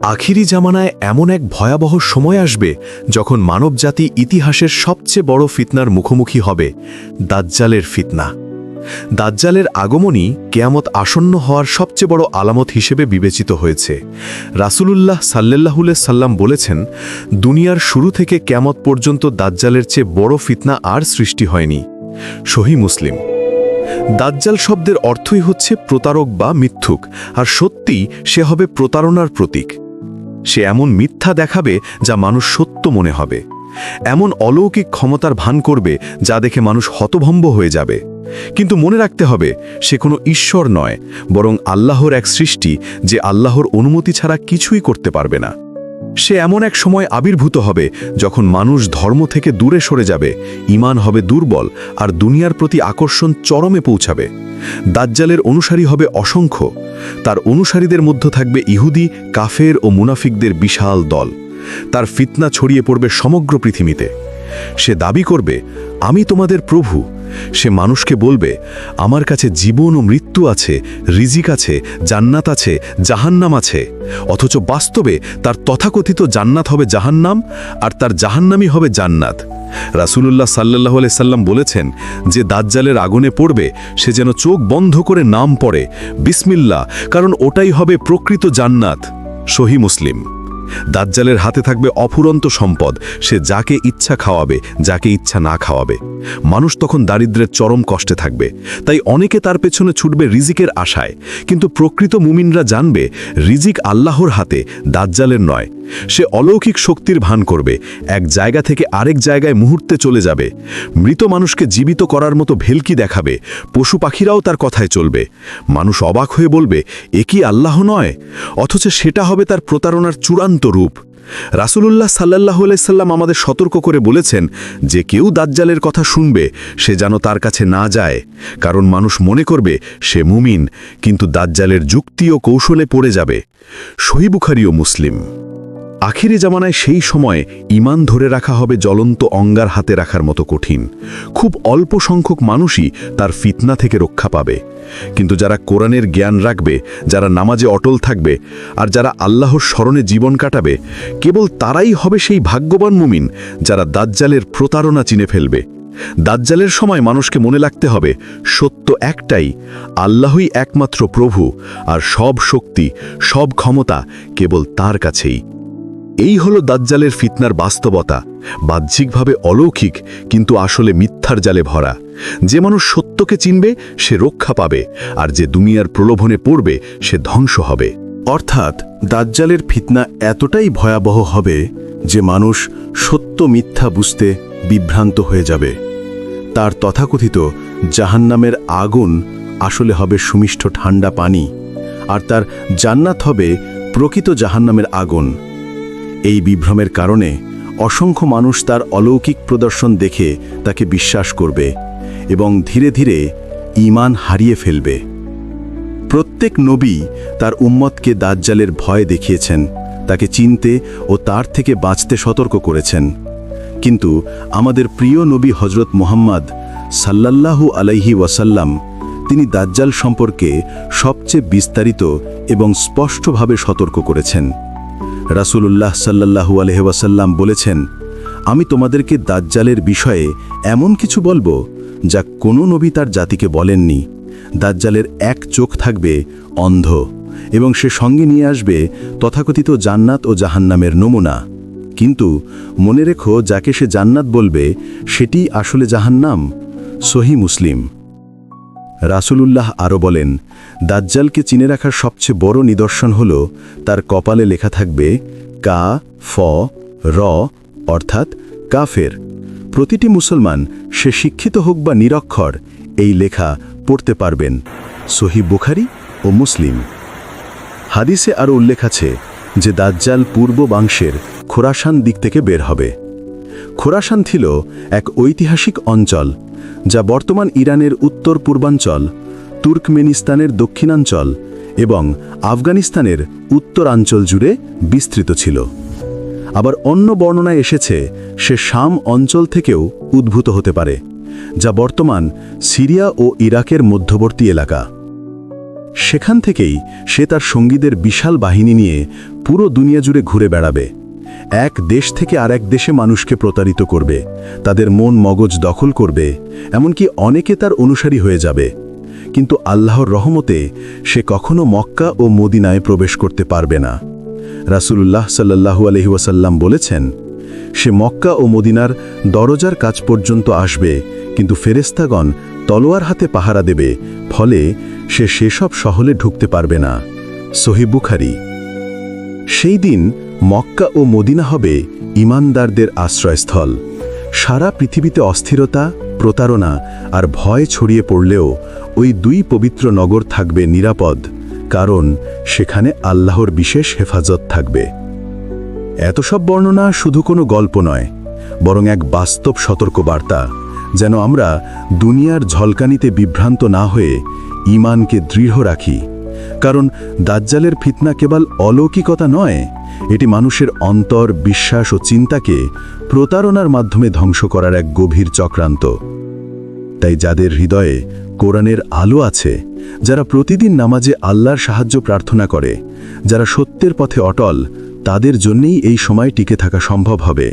আখিরি জামানায় এমন এক ভয়াবহ সময় আসবে যখন মানবজাতি ইতিহাসের সবচেয়ে বড় ফিতনার মুখোমুখি হবে, দাজ্জালের ফিতনা। দাজ্জালের আগমনই কেয়ামত আসন্ন হওয়ার সবচেয়ে বড় আলামত হিসেবে বিবেচিত হয়েছে। রাসূলুল্লাহ সাল্লাল্লাহুলে সাল্লাম বলেছেন, দুনিয়ার শুরু থেকে কেয়ামত পর্যন্ত দাজ্জালের চেয়ে বড় ফিতনা আর সৃষ্টি হয়নি। সহি মুসলিম। দাজ্জাল শব্দের অর্থই হচ্ছে প্রতারক বা মিথ্যুক, আর সত্যি সে হবে প্রতারণার প্রতীক। সে এমন মিথ্যা দেখাবে যা মানুষ সত্য মনে হবে। এমন অলৌকিক ক্ষমতার ভান করবে যা দেখে মানুষ হতভম্ব হয়ে যাবে। কিন্তু মনে রাখতে হবে, সে কোনো ঈশ্বর নয়, বরং আল্লাহর এক সৃষ্টি যে আল্লাহর অনুমতি ছাড়া কিছুই করতে পারবে না। সে এমন এক সময় আবির্ভূত হবে যখন মানুষ ধর্ম থেকে দূরে সরে যাবে ইমান হবে দুর্বল, আর দুনিয়ার প্রতি আকর্ষণ চরমে পৌঁছাবে। দাজ্জালের অনুসারী হবে অসংখ্য। তার অনুসারীদের মধ্যে থাকবে ইহুদি, কাফের ও মুনাফিকদের বিশাল দল। তার ফিতনা ছড়িয়ে পড়বে সমগ্র পৃথিবীতে। সে দাবি করবে, আমি তোমাদের প্রভু। সে মানুষকে বলবে, আমার কাছে জীবন ও মৃত্যু আছে, রিজিক আছে, জান্নাত আছে, জাহান্নাম আছে। অথচ বাস্তবে তার তথাকথিত জান্নাত হবে জাহান্নাম, আর তার জাহান্নামই হবে জান্নাত। রাসূলুল্লাহ সাল্লাহ সাল্লাম বলেছেন যে দাজ্জালের আগুনে পড়বে, সে যেন চোখ বন্ধ করে নাম পড়ে বিসমিল্লা কারণ ওটাই হবে প্রকৃত জান্নাত। সহি মুসলিম। দাজ্জালের হাতে থাকবে অফুরন্ত সম্পদ, সে যাকে ইচ্ছা খাওয়াবে, যাকে ইচ্ছা না খাওয়াবে। মানুষ তখন দারিদ্রের চরম কষ্টে থাকবে, তাই অনেকে তার পেছনে ছুটবে রিজিকের আশায়। কিন্তু প্রকৃত মুমিনরা জানবে, রিজিক আল্লাহর হাতে, দাজ্জালের নয়। সে অলৌকিক শক্তির ভান করবে, এক জায়গা থেকে আরেক জায়গায় মুহূর্তে চলে যাবে। মৃত মানুষকে জীবিত করার মতো ভেলকি দেখাবে, পশু পাখিরাও তার কথায় চলবে। মানুষ অবাক হয়ে বলবে, এ কি আল্লাহ নয়? অথচ সেটা হবে তার প্রতারণার চূড়ান্ত রূপ। রাসূলুল্লাহ সাল্লাহ সাল্লাম আমাদের সতর্ক করে বলেছেন, যে কেউ দাজ্জালের কথা শুনবে, সে যেন তার কাছে না যায়। কারণ মানুষ মনে করবে, সে মুমিন, কিন্তু দাজ্জালের যুক্তি ও কৌশলে পড়ে যাবে। সহিবুখারি ও মুসলিম। আখিরি জামানায় সেই সময় ইমান ধরে রাখা হবে জ্বলন্ত অঙ্গার হাতে রাখার মতো কঠিন। খুব অল্প সংখ্যক মানুষই তার ফিতনা থেকে রক্ষা পাবে। কিন্তু যারা কোরআনের জ্ঞান রাখবে, যারা নামাজে অটল থাকবে, আর যারা আল্লাহর স্মরণে জীবন কাটাবে, কেবল তারাই হবে সেই ভাগ্যবান মুমিন যারা দাজ্জালের প্রতারণা চিনে ফেলবে। দাজ্জালের সময় মানুষকে মনে রাখতে হবে, সত্য একটাই, আল্লাহই একমাত্র প্রভু, আর সব শক্তি, সব ক্ষমতা কেবল তার কাছেই। এই হল দাজ্জালের ফিতনার বাস্তবতা। বাহ্যিকভাবে অলৌকিক, কিন্তু আসলে মিথ্যার জালে ভরা। যে মানুষ সত্যকে চিনবে, সে রক্ষা পাবে, আর যে দুনিয়ার প্রলোভনে পড়বে, সে ধ্বংস হবে। অর্থাৎ দাজ্জালের ফিতনা এতটাই ভয়াবহ হবে যে মানুষ সত্য মিথ্যা বুঝতে বিভ্রান্ত হয়ে যাবে। তার তথাকথিত জাহান্নামের আগুন আসলে হবে সুমিষ্ট ঠান্ডা পানি, আর তার জান্নাত হবে প্রকৃত জাহান্নামের আগুন। এই বিভ্রমের কারণে অসংখ্য মানুষ তার অলৌকিক প্রদর্শন দেখে তাকে বিশ্বাস করবে এবং ধীরে ধীরে ঈমান হারিয়ে ফেলবে। প্রত্যেক নবী তার উম্মতকে দাজ্জালের ভয় দেখিয়েছেন, তাকে চিনতে ও তার থেকে বাঁচতে সতর্ক করেছেন। কিন্তু আমাদের প্রিয় নবী হজরত মোহাম্মদ সাল্লাল্লাহু আলাইহি ওয়াসাল্লাম তিনি দাজ্জাল সম্পর্কে সবচেয়ে বিস্তারিত এবং স্পষ্টভাবে সতর্ক করেছেন। রাসূলুল্লাহ সাল্লাল্লাহু আলহি বলেছেন, আমি তোমাদেরকে দাজ্জালের বিষয়ে এমন কিছু বলব যা কোনো নবী তার জাতিকে বলেননি। দাজ্জালের এক চোখ থাকবে অন্ধ এবং সে সঙ্গে নিয়ে আসবে তথাকথিত জান্নাত ও জাহান্নামের নমুনা। কিন্তু মনে রেখো, যাকে সে জান্নাত বলবে, সেটি আসলে জাহান্নাম, সহি মুসলিম। রাসূলুল্লাহ আরও বলেন, দাজ্জালকে চিনে রাখার সবচেয়ে বড় নিদর্শন হল তার কপালে লেখা থাকবে কা, ফ, র, অর্থাৎ কাফের। প্রতিটি মুসলমান, সে শিক্ষিত হোক বা নিরক্ষর, এই লেখা পড়তে পারবেন। সহি বুখারি ও মুসলিম। হাদিসে আরও উল্লেখ আছে যে দাজ্জাল পূর্ব বাংশের খোরাসান দিক থেকে বের হবে। খোরাসান ছিল এক ঐতিহাসিক অঞ্চল যা বর্তমান ইরানের উত্তর পূর্বাঞ্চল, তুর্কমেনিস্তানের দক্ষিণাঞ্চল এবং আফগানিস্তানের উত্তরাঞ্চল জুড়ে বিস্তৃত ছিল। আবার অন্য বর্ণনায় এসেছে, সে শাম অঞ্চল থেকেও উদ্ভূত হতে পারে, যা বর্তমান সিরিয়া ও ইরাকের মধ্যবর্তী এলাকা। সেখান থেকেই সে তার সঙ্গীদের বিশাল বাহিনী নিয়ে পুরো দুনিয়া জুড়ে ঘুরে বেড়াবে। এক দেশ থেকে আরেক দেশে মানুষকে প্রতারিত করবে, তাদের মন মগজ দখল করবে, এমনকি অনেকে তার অনুসারী হয়ে যাবে। কিন্তু আল্লাহর রহমতে সে কখনো মক্কা ও মদিনায় প্রবেশ করতে পারবে না। রাসূলুল্লাহ সাল্লাহু আলহিউসাল্লাম বলেছেন, সে মক্কা ও মদিনার দরজার কাজ পর্যন্ত আসবে, কিন্তু ফেরেস্তাগণ তলোয়ার হাতে পাহারা দেবে, ফলে সে সেসব শহরে ঢুকতে পারবে না। সহিবুখারি সেই দিন মক্কা ও মদিনা হবে ইমানদারদের আশ্রয়স্থল। সারা পৃথিবীতে অস্থিরতা, প্রতারণা আর ভয় ছড়িয়ে পড়লেও ওই দুই পবিত্র নগর থাকবে নিরাপদ, কারণ সেখানে আল্লাহর বিশেষ হেফাজত থাকবে। এত সব বর্ণনা শুধু কোনো গল্প নয়, বরং এক বাস্তব সতর্কবার্তা, যেন আমরা দুনিয়ার ঝলকানিতে বিভ্রান্ত না হয়ে ইমানকে দৃঢ় রাখি। কারণ দাজ্জালের ফিতনা কেবল অলৌকিকতা নয় এটি মানুষের অন্তর, বিশ্বাস ও চিন্তাকে প্রতারণার মাধ্যমে ধ্বংস করার এক গভীর চক্রান্ত। তাই যাদের হৃদয়ে কোরআনের আলো আছে, যারা প্রতিদিন নামাজে আল্লাহর সাহায্য প্রার্থনা করে, যারা সত্যের পথে অটল, তাদের জন্যেই এই সময় টিকে থাকা সম্ভব হবে।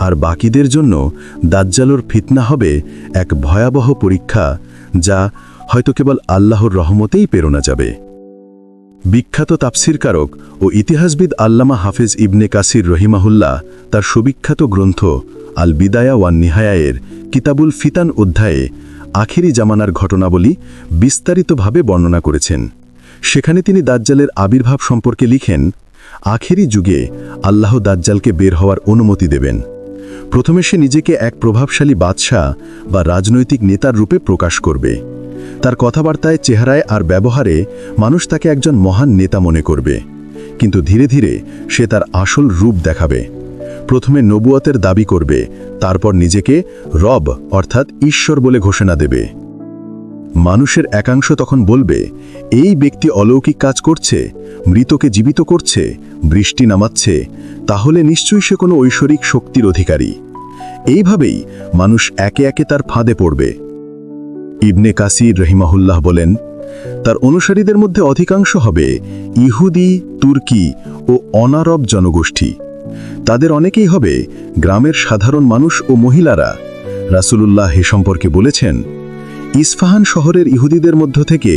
আর বাকিদের জন্য দাজ্জালোর ফিতনা হবে এক ভয়াবহ পরীক্ষা, যা হয়তো কেবল আল্লাহর রহমতেই প্রেরণা যাবে। বিখ্যাত তাফসিরকারক ও ইতিহাসবিদ আল্লামা হাফেজ ইবনে কাসির রহিমাহুল্লাহ তার সুবিখ্যাত গ্রন্থ আল বিদায়া ওয়ান নিহায়ের কিতাবুল ফিতান অধ্যায়ে আখেরি জামানার ঘটনাবলী বিস্তারিতভাবে বর্ণনা করেছেন। সেখানে তিনি দাজ্জালের আবির্ভাব সম্পর্কে লিখেন, আখেরি যুগে আল্লাহ দাজ্জালকে বের হওয়ার অনুমতি দেবেন। প্রথমে সে নিজেকে এক প্রভাবশালী বাদশাহ বা রাজনৈতিক নেতার রূপে প্রকাশ করবে। তার কথাবার্তায়, চেহারায় আর ব্যবহারে মানুষ তাকে একজন মহান নেতা মনে করবে। কিন্তু ধীরে ধীরে সে তার আসল রূপ দেখাবে। প্রথমে নবুয়তের দাবি করবে, তারপর নিজেকে রব অর্থাৎ ঈশ্বর বলে ঘোষণা দেবে। মানুষের একাংশ তখন বলবে, এই ব্যক্তি অলৌকিক কাজ করছে, মৃতকে জীবিত করছে, বৃষ্টি নামাচ্ছে, তাহলে নিশ্চয়ই সে কোনো ঐশ্বরিক শক্তির অধিকারী। এইভাবেই মানুষ একে একে তার ফাঁদে পড়বে। ইবনে কাসির রহিমাহুল্লাহ বলেন, তার অনুসারীদের মধ্যে অধিকাংশ হবে ইহুদি, তুর্কি ও অনারব জনগোষ্ঠী। তাদের অনেকেই হবে গ্রামের সাধারণ মানুষ ও মহিলারা। রাসূলুল্লাহ হে সম্পর্কে বলেছেন, ইস্ফাহান শহরের ইহুদিদের মধ্য থেকে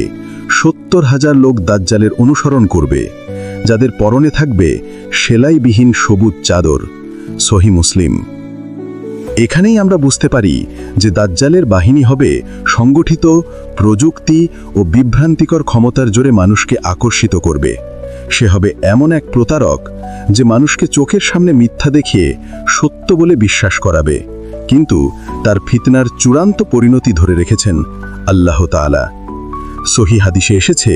সত্তর হাজার লোক দাজ্জালের অনুসরণ করবে, যাদের পরনে থাকবে সেলাইবিহীন সবুজ চাদর। সহি মুসলিম। এখানেই আমরা বুঝতে পারি যে দাজ্জালের বাহিনী হবে সংগঠিত, প্রযুক্তি ও বিভ্রান্তিকর ক্ষমতার জোরে মানুষকে আকর্ষিত করবে। সে হবে এমন এক প্রতারক যে মানুষকে চোখের সামনে মিথ্যা দেখিয়ে সত্য বলে বিশ্বাস করাবে। কিন্তু তার ফিতনার চূড়ান্ত পরিণতি ধরে রেখেছেন আল্লাহ তাআলা। সহি হাদিসে এসেছে,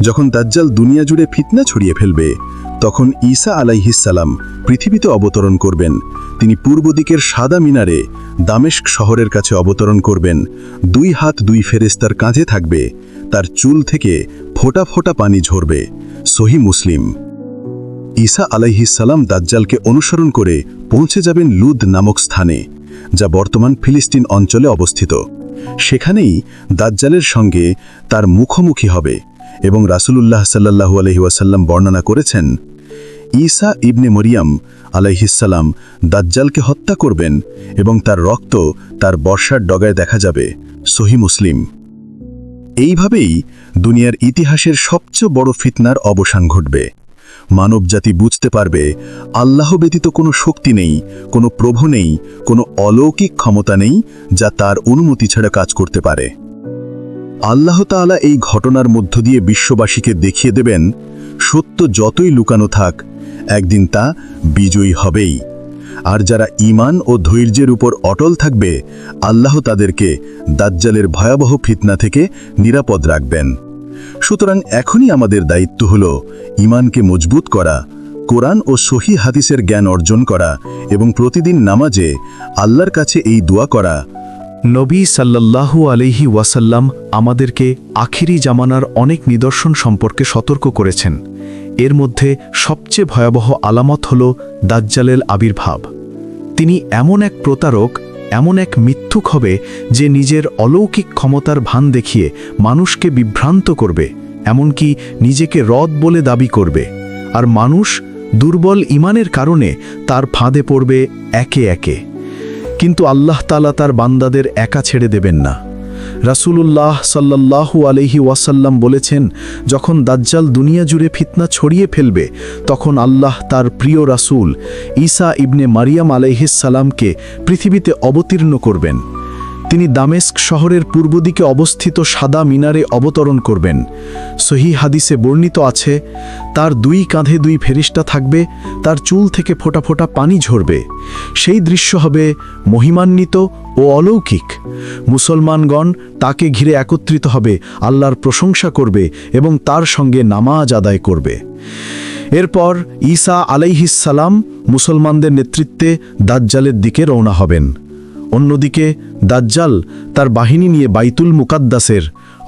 যখন দাজ্জাল দুনিয়া জুড়ে ফিতনা ছড়িয়ে ফেলবে, তখন ঈসা আলাইহিসালাম পৃথিবীতে অবতরণ করবেন। তিনি পূর্ব দিকের সাদা মিনারে দামেস্ক শহরের কাছে অবতরণ করবেন। দুই হাত দুই ফেরেস্তার কাঁধে থাকবে। তার চুল থেকে ফোঁটা ফোঁটা পানি ঝরবে। সহি মুসলিম। ঈসা আলাইহিসালাম দাজ্জালকে অনুসরণ করে পৌঁছে যাবেন লুদ নামক স্থানে, যা বর্তমান ফিলিস্তিন অঞ্চলে অবস্থিত। সেখানেই দাজ্জালের সঙ্গে তার মুখোমুখি হবে এবং রাসূলুল্লাহ সাল্লাহু আলহি ওয়াসাল্লাম বর্ণনা করেছেন ঈসা ইবনে মরিয়াম আলাইহিসাল্লাম দাজ্জালকে হত্যা করবেন এবং তার রক্ত তার বর্ষার ডগায় দেখা যাবে। সহি মুসলিম। এইভাবেই দুনিয়ার ইতিহাসের সবচেয়ে বড় ফিতনার অবসান ঘটবে। মানবজাতি বুঝতে পারবে, আল্লাহ ব্যতীত কোনো শক্তি নেই, কোনো প্রভু নেই, কোনো অলৌকিক ক্ষমতা নেই যা তার অনুমতি ছাড়া কাজ করতে পারে। আল্লাহ তাআলা এই ঘটনার মধ্য দিয়ে বিশ্ববাসীকে দেখিয়ে দেবেন, সত্য যতই লুকানো থাক একদিন তা বিজয়ী হবেই। আর যারা ঈমান ও ধৈর্যের উপর অটল থাকবে, আল্লাহ তাদেরকে দাজ্জালের ভয়াবহ ফিতনা থেকে নিরাপদ রাখবেন। সুতরাং এখনই আমাদের দায়িত্ব হল ঈমানকে মজবুত করা, কোরআন ও সহি হাদিসের জ্ঞান অর্জন করা এবং প্রতিদিন নামাজে আল্লাহর কাছে এই দোয়া করা। নবী সাল্লাল্লাহু আলাইহি ওয়াসাল্লাম আমাদেরকে আখিরি জামানার অনেক নিদর্শন সম্পর্কে সতর্ক করেছেন। এর মধ্যে সবচেয়ে ভয়াবহ আলামত হল দাজ্জালের আবির্ভাব। তিনি এমন এক প্রতারক, এমন এক মিথ্যুক হবে যে নিজের অলৌকিক ক্ষমতার ভান দেখিয়ে মানুষকে বিভ্রান্ত করবে, এমনকি নিজেকে রদ বলে দাবি করবে। আর মানুষ দুর্বল ইমানের কারণে তার ফাঁদে পড়বে একে একে। কিন্তু আল্লাহ তালা তার বান্দাদের একা ছেড়ে দেবেন না। রাসূলুল্লাহ সাল্লাল্লাহু আলহি ওয়াসাল্লাম বলেছেন, যখন দাজ্জাল দুনিয়া জুড়ে ফিতনা ছড়িয়ে ফেলবে, তখন আল্লাহ তার প্রিয় রাসুল ঈসা ইবনে মারিয়াম আলহিসাল্লামকে পৃথিবীতে অবতীর্ণ করবেন। তিনি দামেস্ক শহরের পূর্ব দিকে অবস্থিত সাদা মিনারে অবতরণ করবেন। সহি হাদিসে বর্ণিত আছে, তার দুই কাঁধে দুই ফেরিস্তা থাকবে, তার চুল থেকে ফোঁটা ফোঁটা পানি ঝরবে। সেই দৃশ্য হবে মহিমান্বিত ও অলৌকিক। মুসলমানগণ তাকে ঘিরে একত্রিত হবে, আল্লাহর প্রশংসা করবে এবং তার সঙ্গে নামাজ আদায় করবে। এরপর ঈসা আলাইহিসসালাম মুসলমানদের নেতৃত্বে দাজ্জালের দিকে রওনা হবেন। অন্যদিকে দাজ্জাল তার বাহিনী নিয়ে বাইতুল মুকাদ্দাসের,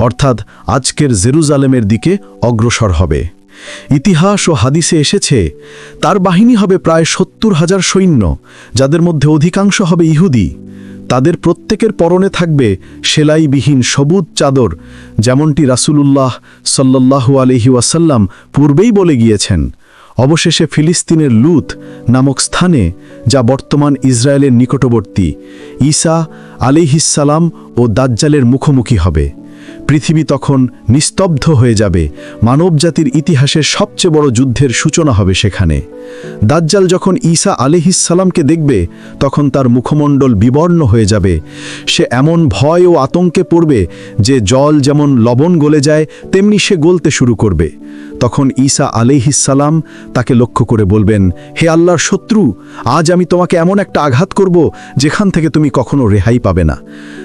অর্থাৎ আজকের জেরুজালেমের দিকে অগ্রসর হবে। ইতিহাস ও হাদিসে এসেছে, তার বাহিনী হবে প্রায় সত্তর হাজার সৈন্য, যাদের মধ্যে অধিকাংশ হবে ইহুদি। তাদের প্রত্যেকের পরনে থাকবে সেলাইবিহীন সবুজ চাদর, যেমনটি রাসূলুল্লাহ সাল্লাল্লাহু আলহি ওয়াসাল্লাম পূর্বেই বলে গিয়েছেন। অবশেষে ফিলিস্তিনের লুত নামক স্থানে, যা বর্তমান ইসরায়েলের নিকটবর্তী, ঈসা আলিহিসালাম ও দাজ্জালের মুখোমুখি হবে। পৃথিবী তখন নিস্তব্ধ হয়ে যাবে, মানবজাতির ইতিহাসের সবচেয়ে বড় যুদ্ধের সূচনা হবে সেখানে। দাজ্জাল যখন ঈসা আলিহিসালামকে দেখবে, তখন তার মুখমণ্ডল বিবর্ণ হয়ে যাবে। সে এমন ভয় ও আতঙ্কে পড়বে যে জল যেমন লবণ গলে যায়, তেমনি সে গলতে শুরু করবে। তখন ঈসা আলিহিসাল্লাম তাকে লক্ষ্য করে বলবেন, হে আল্লাহর শত্রু, আজ আমি তোমাকে এমন একটা আঘাত করব যেখান থেকে তুমি কখনো রেহাই পাবে না।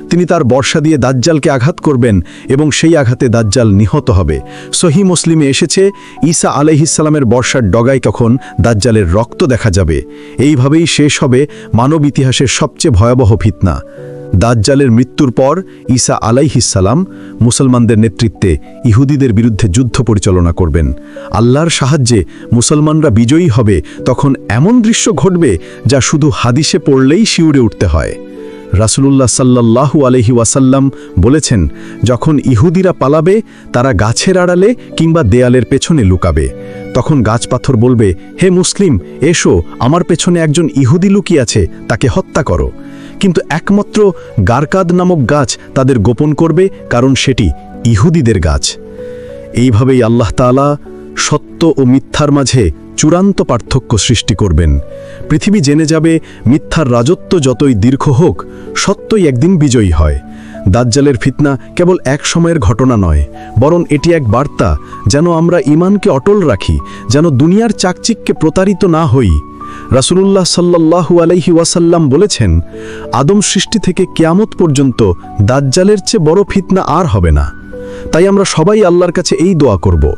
তিনি তার বর্ষা দিয়ে দাজ্জালকে আঘাত করবেন এবং সেই আঘাতে দাজ্জাল নিহত হবে। সহি মুসলিমে এসেছে, ঈসা আলহিসাল্লামের বর্ষার ডগায় তখন দাজ্জালের রক্ত দেখা যাবে। এইভাবেই শেষ হবে মানব ইতিহাসের সবচেয়ে ভয়াবহ ফিতনা। দাজ্জালের মৃত্যুর পর ঈসা আলাইহিসালাম মুসলমানদের নেতৃত্বে ইহুদিদের বিরুদ্ধে যুদ্ধ পরিচালনা করবেন। আল্লাহর সাহায্যে মুসলমানরা বিজয়ী হবে, তখন এমন দৃশ্য ঘটবে যা শুধু হাদিসে পড়লেই শিউরে উঠতে হয়। রাসূলুল্লাহ সাল্লাল্লাহু আলহি ওয়াসাল্লাম বলেছেন, যখন ইহুদিরা পালাবে, তারা গাছের আড়ালে কিংবা দেয়ালের পেছনে লুকাবে। তখন গাছপাথর বলবে, হে মুসলিম, এসো, আমার পেছনে একজন ইহুদি লুকিয়ে আছে, তাকে হত্যা করো। কিন্তু একমাত্র গারকাদ নামক গাছ তাদের গোপন করবে, কারণ সেটি ইহুদিদের গাছ। এইভাবেই আল্লাহ তাআলা সত্য ও মিথ্যার মাঝে চূড়ান্ত পার্থক্য সৃষ্টি করবেন। পৃথিবী জেনে যাবে, মিথ্যার রাজত্ব যতই দীর্ঘ হোক, সত্যই একদিন বিজয়ী হয়। দাজ্জালের ফিতনা কেবল এক সময়ের ঘটনা নয়, বরং এটি এক বার্তা, যেন আমরা ইমানকে অটল রাখি, যেন দুনিয়ার চাকচিককে প্রতারিত না হই। রাসূলুল্লাহ সাল্লাল্লাহু আলাইহি ওয়াসাল্লাম বলেছেন, আদম সৃষ্টি থেকে কেয়ামত পর্যন্ত দাজ্জালের চেয়ে বড় ফিতনা আর হবে না। তাই আমরা সবাই আল্লাহর কাছে এই দোয়া করব।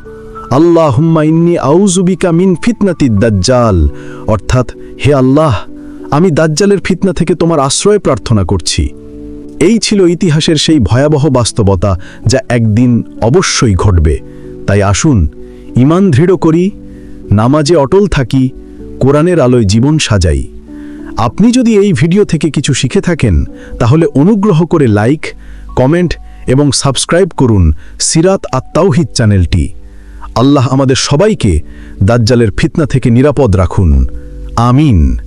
আল্লাহ হুম্মা ইন্নি আউজুবিকা মিন ফিতনাতি দাজ্জাল। অর্থাৎ, হে আল্লাহ, আমি দাজ্জালের ফিতনা থেকে তোমার আশ্রয় প্রার্থনা করছি। এই ছিল ইতিহাসের সেই ভয়াবহ বাস্তবতা যা একদিন অবশ্যই ঘটবে। তাই আসুন ইমান দৃঢ় করি, নামাজে অটল থাকি কোরআনের আলোয় জীবন সাজাই। আপনি যদি এই ভিডিও থেকে কিছু শিখে থাকেন, তাহলে অনুগ্রহ করে লাইক, কমেন্ট এবং সাবস্ক্রাইব করুন সিরাত আত্মাউহিদ চ্যানেলটি। আল্লাহ আমাদের সবাইকে দাজ্জালের ফিতনা থেকে নিরাপদ রাখুন। আমিন।